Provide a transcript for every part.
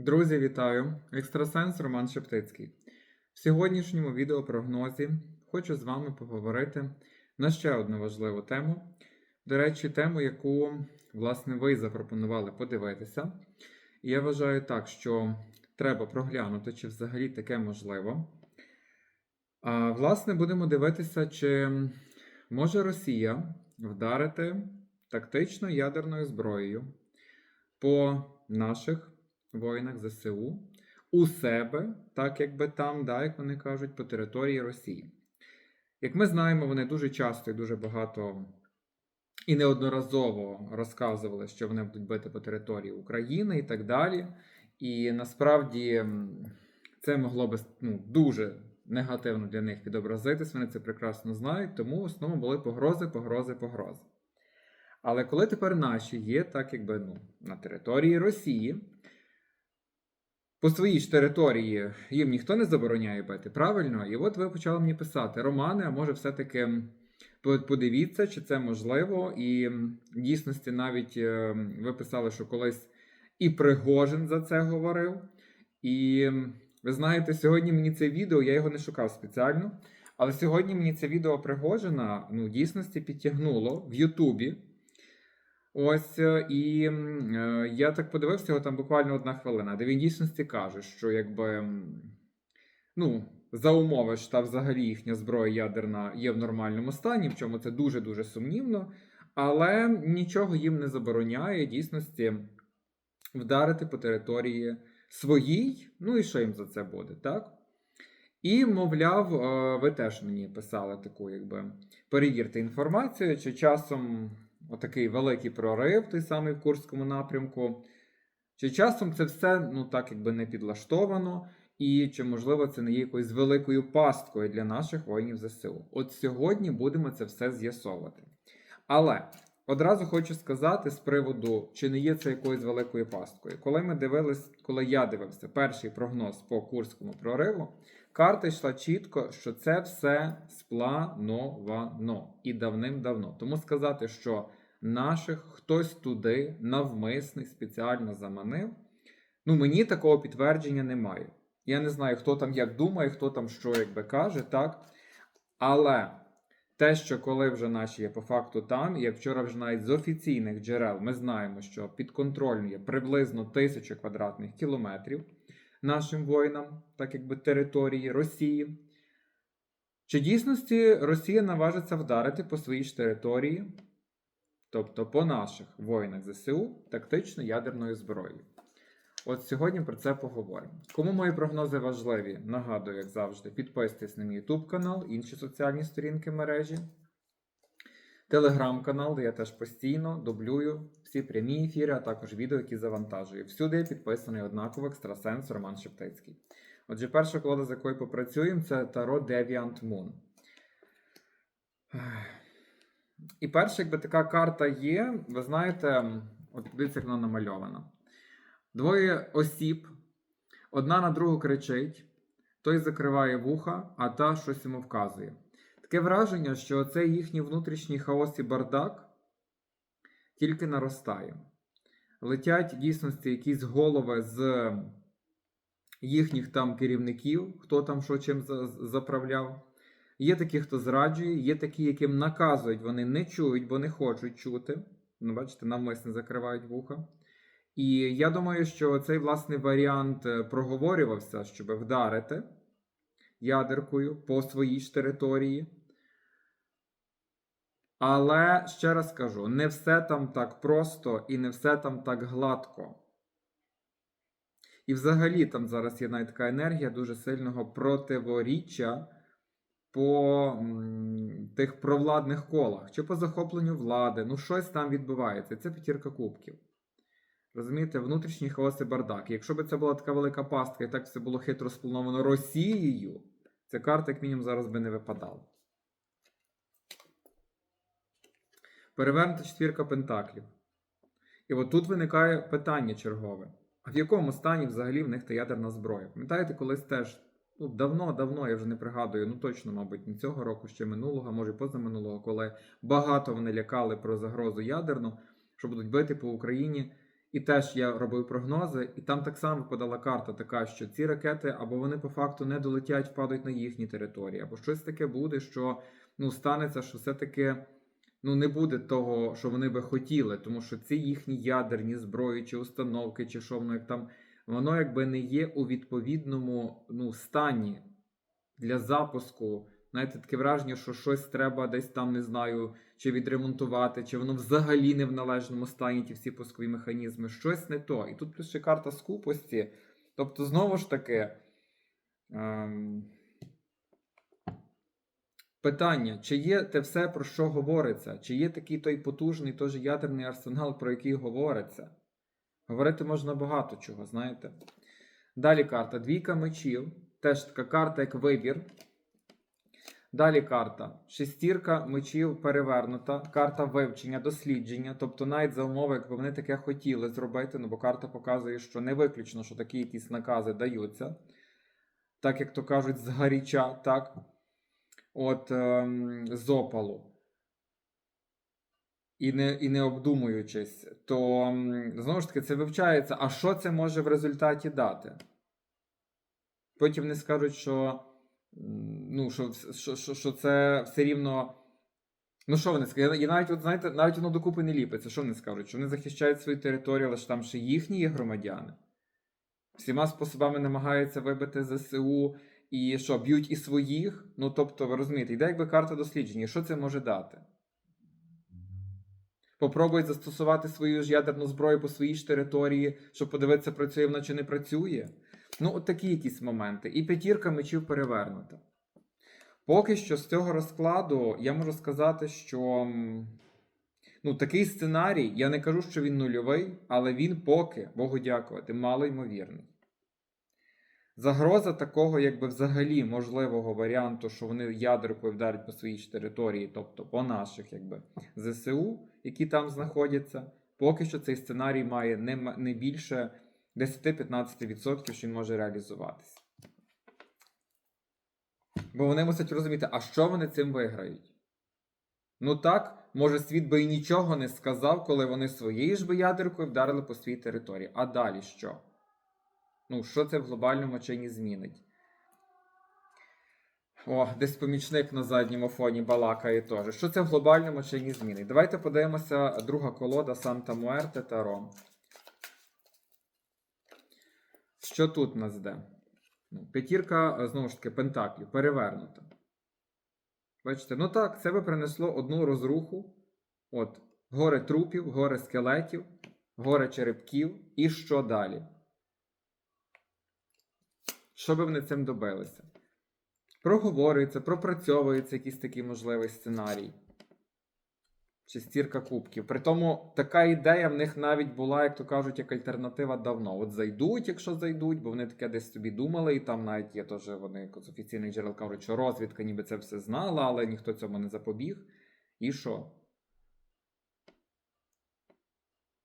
Друзі, вітаю! Екстрасенс Роман Шептицький. В сьогоднішньому відеопрогнозі хочу з вами поговорити на ще одну важливу тему. До речі, тему, яку, власне, ви запропонували подивитися. І я вважаю так, що треба проглянути, чи взагалі таке можливо. А, власне, будемо дивитися, чи може Росія вдарити тактично ядерною зброєю по наших воїнах ЗСУ у себе, так якби там, да, як вони кажуть, по території Росії. Як ми знаємо, вони дуже часто і дуже багато і неодноразово розказували, що вони будуть бити по території України і так далі. І насправді це могло би ну, дуже негативно для них відобразитись. Вони це прекрасно знають, тому в основному були погрози, погрози, погрози. Але коли тепер наші є, так якби ну, на території Росії, по своїй ж території їм ніхто не забороняє бити, правильно? І от ви почали мені писати, Романе, а може все-таки подивіться, чи це можливо. І в дійсності навіть е, ви писали, що колись і Пригожин за це говорив. І ви знаєте, сьогодні мені це відео, я його не шукав спеціально. Але сьогодні мені це відео Пригожина ну, в дійсності підтягнуло в Ютубі. Ось е, і е, я так подивився його там буквально одна хвилина, де він дійсності каже, що якби ну, за умови, що та взагалі їхня зброя ядерна є в нормальному стані, в чому це дуже-дуже сумнівно, але нічого їм не забороняє дійсності вдарити по території своїй. Ну і що їм за це буде, так? І, мовляв, е, ви теж мені писали таку, якби перевірте інформацію, чи часом отакий великий прорив, той самий в Курському напрямку, чи часом це все ну так якби не підлаштовано, і чи можливо це не є якоюсь великою пасткою для наших воїнів ЗСУ. От сьогодні будемо це все з'ясовувати. Але одразу хочу сказати з приводу, чи не є це якоюсь великою пасткою. Коли ми дивились, коли я дивився перший прогноз по Курському прориву, карта йшла чітко, що це все сплановано і давним-давно. Тому сказати, що наших хтось туди навмисний спеціально заманив. Ну, мені такого підтвердження немає. Я не знаю, хто там як думає, хто там що якби каже, так? Але те, що коли вже наші є по факту там, як вчора вже навіть з офіційних джерел ми знаємо, що підконтрольно є приблизно тисячу квадратних кілометрів нашим воїнам, так якби території Росії. Чи дійсності Росія наважиться вдарити по своїй ж території, тобто по наших воїнах ЗСУ, тактично ядерною зброєю? От сьогодні про це поговоримо. Кому мої прогнози важливі, нагадую, як завжди, підписуйтесь на мій YouTube канал, інші соціальні сторінки мережі, телеграм-канал, де я теж постійно дублюю всі прямі ефіри, а також відео, які завантажую. Всюди підписаний однаково екстрасенс Роман Шептицький. Отже, перша колода, з якою попрацюємо, це Таро Deviant Moon. І перша, якби така карта є, ви знаєте, от дивіться, як вона намальована. Двоє осіб, одна на другу кричить, той закриває вуха, а та щось йому вказує. Таке враження, що цей їхній внутрішній хаос і бардак тільки наростає. Летять в дійсності якісь голови з їхніх там керівників, хто там що чим заправляв. Є такі, хто зраджує, є такі, яким наказують, вони не чують, бо не хочуть чути. Ну, бачите, навмисно закривають вуха. І я думаю, що цей власний варіант е, проговорювався, щоб вдарити ядеркою по своїй ж території. Але ще раз кажу: не все там так просто і не все там так гладко. І взагалі там зараз є навіть така енергія дуже сильного противоріччя по тих провладних колах, чи по захопленню влади. Ну, щось там відбувається. Це п'ятірка кубків. Розумієте, внутрішній хаос і бардак. Якщо б це була така велика пастка, і так все було хитро сплановано Росією, ця карта, як мінімум, зараз би не випадала. Перевернута четвірка пентаклів. І от тут виникає питання чергове: а в якому стані взагалі в них та ядерна зброя? Пам'ятаєте, колись теж ну, давно-давно, я вже не пригадую, ну точно, мабуть, не цього року, ще минулого, може позаминулого, коли багато вони лякали про загрозу ядерну, що будуть бити по Україні. І теж я робив прогнози, і там так само подала карта така, що ці ракети або вони по факту не долетять, впадуть на їхні території, або щось таке буде, що ну, станеться, що все-таки ну, не буде того, що вони би хотіли, тому що ці їхні ядерні зброї, чи установки, чи що як там, воно якби не є у відповідному ну, стані для запуску. Знаєте, таке враження, що щось треба десь там, не знаю, чи відремонтувати, чи воно взагалі не в належному стані, ті всі пускові механізми. Щось не то. І тут плюс ще карта скупості. Тобто, знову ж таки, ем... питання: чи є те все, про що говориться? Чи є такий той потужний теж ядерний арсенал, про який говориться? Говорити можна багато чого, знаєте. Далі карта Двійка мечів. Теж така карта, як вибір. Далі карта. Шестірка мечів перевернута. Карта вивчення, дослідження. Тобто, навіть за умови, якби вони таке хотіли зробити, ну бо карта показує, що не виключно, що такі якісь накази даються. Так, як то кажуть, згаріча, так? От ем, з опалу. І не, і не обдумуючись, то знову ж таки це вивчається. А що це може в результаті дати? Потім не скажуть, що ну, що, що, що, що це все рівно. Ну, що вони скажуть? І навіть, от, знаєте, навіть воно докупи не ліпиться. Що вони скажуть? Що вони захищають свою територію, але ж там ще їхні є громадяни. Всіма способами намагаються вибити ЗСУ і що, б'ють і своїх. Ну, тобто, ви розумієте, йде якби карта дослідження. Що це може дати? Попробують застосувати свою ж ядерну зброю по своїй ж території, щоб подивитися, працює вона чи не працює. Ну, от такі якісь моменти. І п'ятірка мечів перевернута. Поки що з цього розкладу я можу сказати, що ну, такий сценарій, я не кажу, що він нульовий, але він поки, Богу дякувати, мало ймовірний. Загроза такого, якби взагалі можливого варіанту, що вони ядеркою вдарять по своїй території, тобто по наших якби, ЗСУ, які там знаходяться, поки що цей сценарій має не, не більше 10-15%, що він може реалізуватися. Бо вони мусять розуміти, а що вони цим виграють? Ну так, може, світ би і нічого не сказав, коли вони своєю ж би ядеркою вдарили по своїй території. А далі що? Ну, що це в глобальному чині змінить? О, десь помічник на задньому фоні балакає теж. Що це в глобальному чині змінить? Давайте подивимося друга колода Санта Муерте Таро. Що тут нас йде? Ну, П'ятірка, е, знову ж таки, пентаклів, перевернута. Бачите, ну так, це би принесло одну розруху. От, горе трупів, горе скелетів, горе черепків. І що далі? Що би вони цим добилися? Проговорюється, пропрацьовується якийсь такий можливий сценарій. Шестірка кубків. При тому така ідея в них навіть була, як то кажуть, як альтернатива давно. От зайдуть, якщо зайдуть, бо вони таке десь собі думали, і там навіть є теж вони з офіційних джерел кажуть, що розвідка ніби це все знала, але ніхто цьому не запобіг. І що?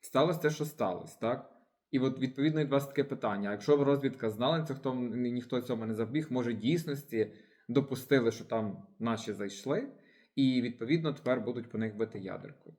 Сталося те, що сталося, так? І от відповідно від вас таке питання: якщо б розвідка знала, це хто ніхто цьому не запобіг, може дійсності допустили, що там наші зайшли, і відповідно тепер будуть по них бити ядеркою.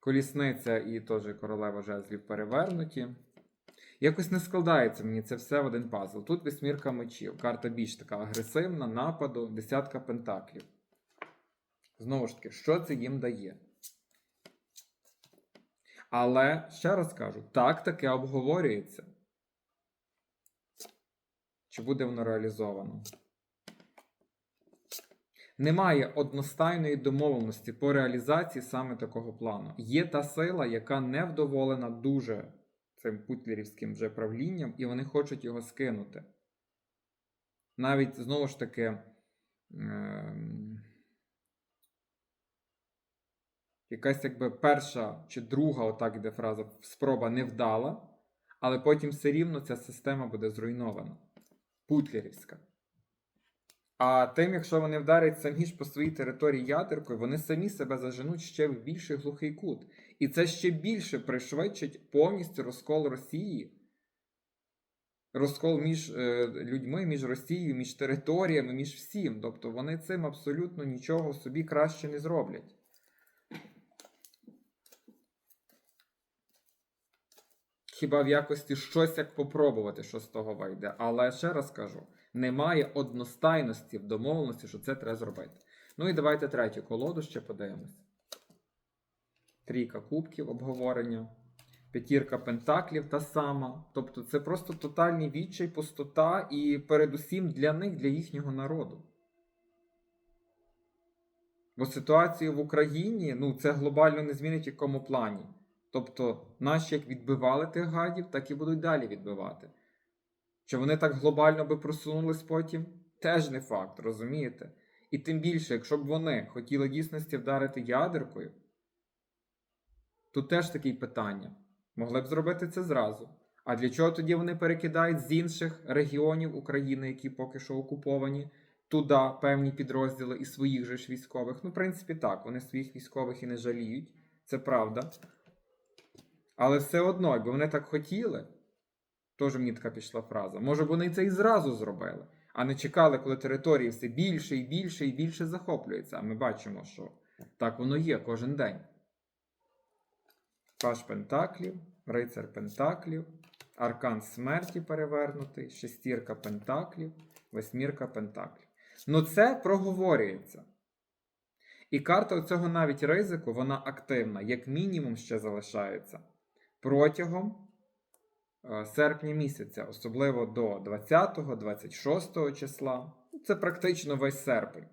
Колісниця і теж королева жезлів перевернуті. Якось не складається мені це все в один пазл. Тут вісьмірка мечів. Карта більш така агресивна, нападу, десятка пентаклів. Знову ж таки, що це їм дає? Але ще раз кажу, так таке обговорюється. Чи буде воно реалізовано? Немає одностайної домовленості по реалізації саме такого плану. Є та сила, яка не вдоволена дуже цим путлерівським вже правлінням, і вони хочуть його скинути. Навіть знову ж таки. ем, якась якби перша чи друга, отак іде фраза, спроба не вдала, але потім все рівно ця система буде зруйнована. Путлерівська. А тим, якщо вони вдарять самі ж по своїй території ядеркою, вони самі себе заженуть ще в більший глухий кут. І це ще більше пришвидшить повністю розкол Росії. Розкол між е, людьми, між Росією, між територіями, між всім. Тобто вони цим абсолютно нічого собі краще не зроблять. Хіба в якості щось як попробувати, що з того вийде. Але ще раз кажу: немає одностайності в домовленості, що це треба зробити. Ну і давайте третю колоду ще подивимось. Трійка кубків обговорення. П'ятірка пентаклів та сама. Тобто це просто тотальний відчай, пустота і передусім для них, для їхнього народу. Бо ситуацію в Україні ну, це глобально не змінить в якому плані. Тобто, наші як відбивали тих гадів, так і будуть далі відбивати. Чи вони так глобально би просунулись потім? Теж не факт, розумієте? І тим більше, якщо б вони хотіли дійсності вдарити ядеркою, тут теж такі питання. Могли б зробити це зразу. А для чого тоді вони перекидають з інших регіонів України, які поки що окуповані, туди певні підрозділи і своїх же ж військових? Ну, в принципі, так, вони своїх військових і не жаліють, це правда. Але все одно, якби вони так хотіли, теж мені така пішла фраза. Може б вони це і зразу зробили, а не чекали, коли території все більше і більше і більше захоплюються. А ми бачимо, що так воно є кожен день. Паш Пентаклів, Рицар Пентаклів, Аркан смерті перевернутий, шестірка Пентаклів, восьмірка Пентаклів. Ну це проговорюється. І карта цього навіть ризику, вона активна, як мінімум ще залишається протягом е, серпня місяця, особливо до 20-26 числа. Це практично весь серпень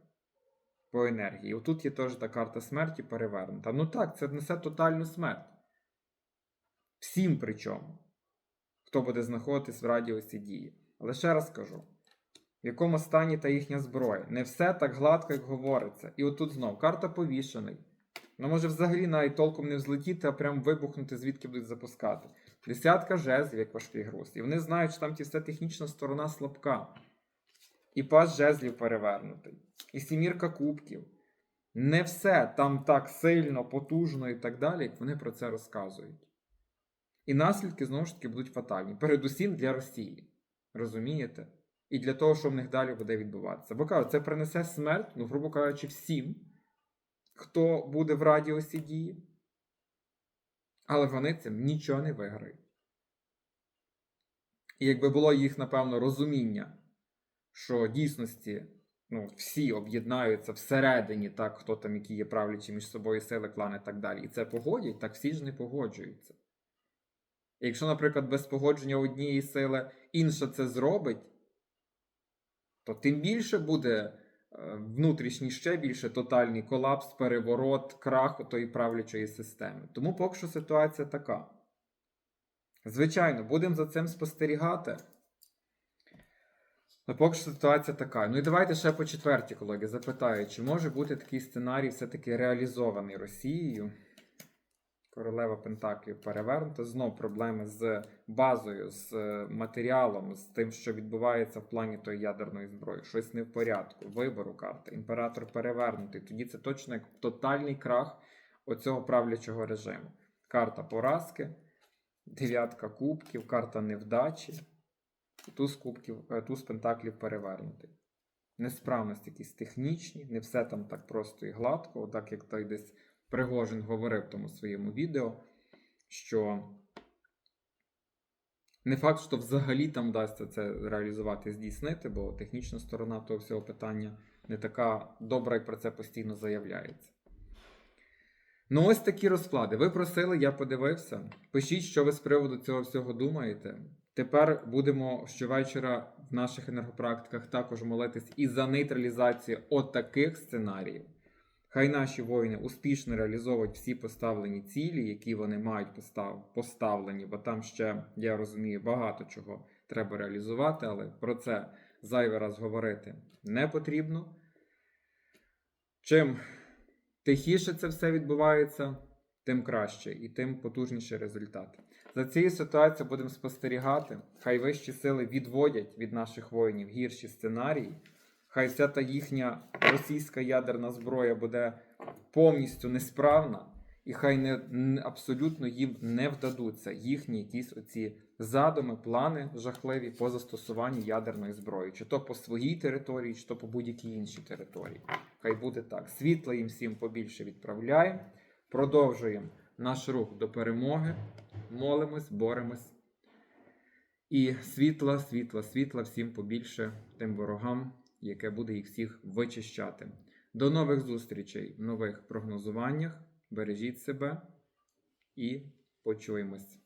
по енергії. Отут є теж та карта смерті перевернута. Ну так, це несе тотальну смерть. Всім причому, хто буде знаходитись в радіусі дії. Але ще раз кажу: в якому стані та їхня зброя. Не все так гладко, як говориться. І отут знов карта повішений. Вона може взагалі навіть толком не взлетіти, а прям вибухнути, звідки будуть запускати. Десятка жезлів, як важкий груз. І вони знають, що там ті все технічна сторона слабка. І пас жезлів перевернутий. І сімірка кубків. Не все там так сильно, потужно і так далі, як вони про це розказують. І наслідки знову ж таки будуть фатальні. Передусім для Росії. Розумієте? І для того, що в них далі буде відбуватися. Бо кажуть, це принесе смерть, ну, грубо кажучи, всім, хто буде в радіусі дії. Але вони цим нічого не виграють. І якби було їх, напевно, розуміння, що дійсності ну, всі об'єднаються всередині, так, хто там, які є правлячі між собою сили, клани і так далі, і це погодять, так всі ж не погоджуються. Якщо, наприклад, без погодження однієї сили інша це зробить, то тим більше буде внутрішній ще більше тотальний колапс, переворот, крах тої правлячої системи. Тому поки що ситуація така. Звичайно, будемо за цим спостерігати. Але поки що ситуація така. Ну і давайте ще по четвертій, колеги, запитаю, чи може бути такий сценарій все-таки реалізований Росією? Королева Пентаклів перевернута. Знов проблеми з базою, з е, матеріалом, з тим, що відбувається в плані тої ядерної зброї. Щось не в порядку, вибору карти, імператор перевернутий. Тоді це точно як тотальний крах оцього правлячого режиму. Карта поразки, дев'ятка кубків, карта невдачі, туз кубків, е, туз пентаклів перевернутий. Несправності якісь технічні, не все там так просто і гладко, так як той десь. Пригожин говорив в тому своєму відео, що не факт, що взагалі там вдасться це реалізувати, здійснити, бо технічна сторона того всього питання не така добра, як про це постійно заявляється. Ну, ось такі розклади. Ви просили, я подивився. Пишіть, що ви з приводу цього всього думаєте. Тепер будемо щовечора в наших енергопрактиках також молитись і за нейтралізацію отаких сценаріїв. Хай наші воїни успішно реалізовують всі поставлені цілі, які вони мають постав... поставлені, бо там ще, я розумію, багато чого треба реалізувати, але про це зайвий раз говорити не потрібно. Чим тихіше це все відбувається, тим краще і тим потужніший результат. За цією ситуацією будемо спостерігати. Хай вищі сили відводять від наших воїнів гірші сценарії. Хай вся та їхня російська ядерна зброя буде повністю несправна, і хай не абсолютно їм не вдадуться їхні якісь оці задуми, плани жахливі по застосуванню ядерної зброї, чи то по своїй території, чи то по будь-якій іншій території. Хай буде так. Світла їм всім побільше відправляємо. Продовжуємо наш рух до перемоги. Молимось, боремось І світла, світла, світла всім побільше тим ворогам, яке буде їх всіх вичищати. До нових зустрічей в нових прогнозуваннях. Бережіть себе і почуємось.